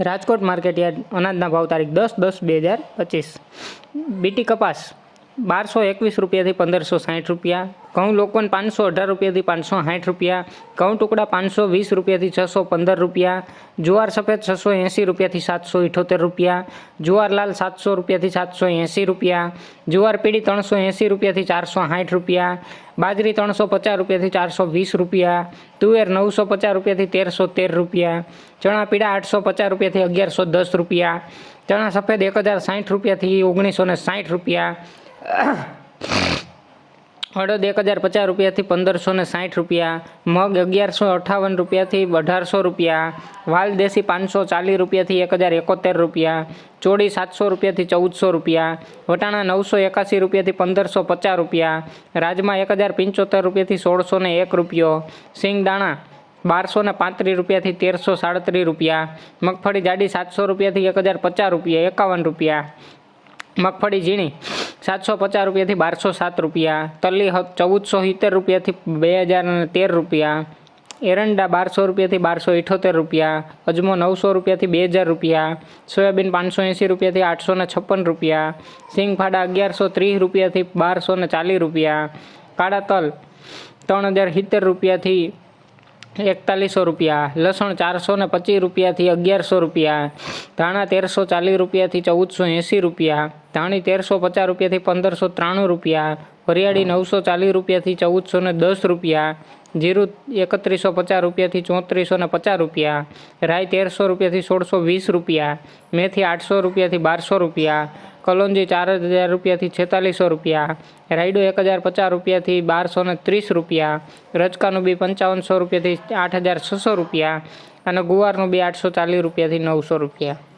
Rajkot market yard અનાજના ભાવ તારીખ દસ દસ બે હજાર પચીસ. બીટી કપાસ. બારસો એકવીસ રૂપિયાથી પંદરસો સાઠ રૂપિયા. ઘઉં લોકવન પાંચસો અઢાર રૂપિયાથી પાંચસો સાઠ રૂપિયા. ઘઉં ટુકડા પાંચસો વીસ રૂપિયાથી છસો પંદર રૂપિયા. જુવાર સફેદ છસો એંસી રૂપિયાથી સાતસો ઇઠોતેર રૂપિયા. જુવારલાલ સાતસો રૂપિયાથી સાતસો એંસી રૂપિયા. જુવાર પીળી ત્રણસો એંસી રૂપિયાથી ચારસો સાઠ રૂપિયા. બાજરી ત્રણસો પચાસ રૂપિયાથી ચારસો વીસ રૂપિયા. તુવેર નવસો પચાસ રૂપિયાથી તેરસો તેર રૂપિયા. ચણા પીળા આઠસો પચાસ રૂપિયાથી અગિયારસો દસ રૂપિયા. ચણા સફેદ એક હજાર સાઠ રૂપિયાથી ઓગણીસો ને સાઠ રૂપિયા. અડદ એક હજાર પચાસ રૂપિયાથી પંદરસો ને સાઠ રૂપિયા, મગ અગિયારસો અઠાવન રૂપિયાથી અઢારસો રૂપિયા, વાલ દેશી પાંચસો ચાલીસ રૂપિયાથી એક હજાર એકોતેર રૂપિયા ચોડી સાતસો રૂપિયાથી ચૌદસો રૂપિયા, વટાણા નવસો એકાસી રૂપિયાથી પંદરસો પચાસ રૂપિયા, રાજમા એક હજાર પંચોતેર રૂપિયાથી સોળસો ને એક રૂપિયો સિંગદાણા બારસો ને પાંત્રીસ રૂપિયાથી તેરસો સાડત્રીસ રૂપિયા, મગફળી જાડી સાતસો રૂપિયાથી એક હજાર પચાસ રૂપિયા, એકાવન રૂપિયા, મગફળી ઝીણી સાતસો પચાસ રૂપિયાથી બારસો સાત રૂપિયા, તલ્લી ચૌદસો સિત્તેર રૂપિયાથી બે હજાર તેર રૂપિયા, એરંડા બારસો રૂપિયાથી બારસો ઇઠોતેર રૂપિયા, અજમો નવસો રૂપિયાથી બે હજાર રૂપિયા, સોયાબીન પાંચસો એંસી રૂપિયાથી આઠસો ને છપ્પન રૂપિયા, સિંગફાડા અગિયારસો ત્રીસ રૂપિયાથી બારસો ને ચાલીસ રૂપિયા, કાળા તલ ત્રણ હજાર સિત્તેર રૂપિયાથી એકતાલીસો રૂપિયા, લસણ ચારસો ને પચીસ રૂપિયાથી અગિયારસો રૂપિયા, ધાણા તેરસો ચાલીસ રૂપિયાથી ચૌદસો એંસી રૂપિયા, ધાણી તેરસો પચાસ રૂપિયાથી પંદરસો ત્રાણું રૂપિયા, વરિયાળી નવસો ચાલીસ રૂપિયાથી ચૌદસો ને દસ રૂપિયા, જીરું એકત્રીસો પચાસ રૂપિયાથી ચોત્રીસો ને પચાસ રૂપિયા, રાઈ તેરસો રૂપિયાથી સોળસો વીસ રૂપિયા, મેથી આઠસો રૂપિયાથી બારસો રૂપિયા કલોંજી ચાર હજાર રૂપિયાથી છેતાલીસો રૂપિયા, રાયડો એક હજાર પચાસ રૂપિયાથી બારસો ને ત્રીસ રૂપિયા રચકાનું બી પંચાવનસો રૂપિયાથી આઠ હજાર છસો રૂપિયા અને ગુવારનું બી આઠસો ચાલીસ રૂપિયાથી નવસો રૂપિયા.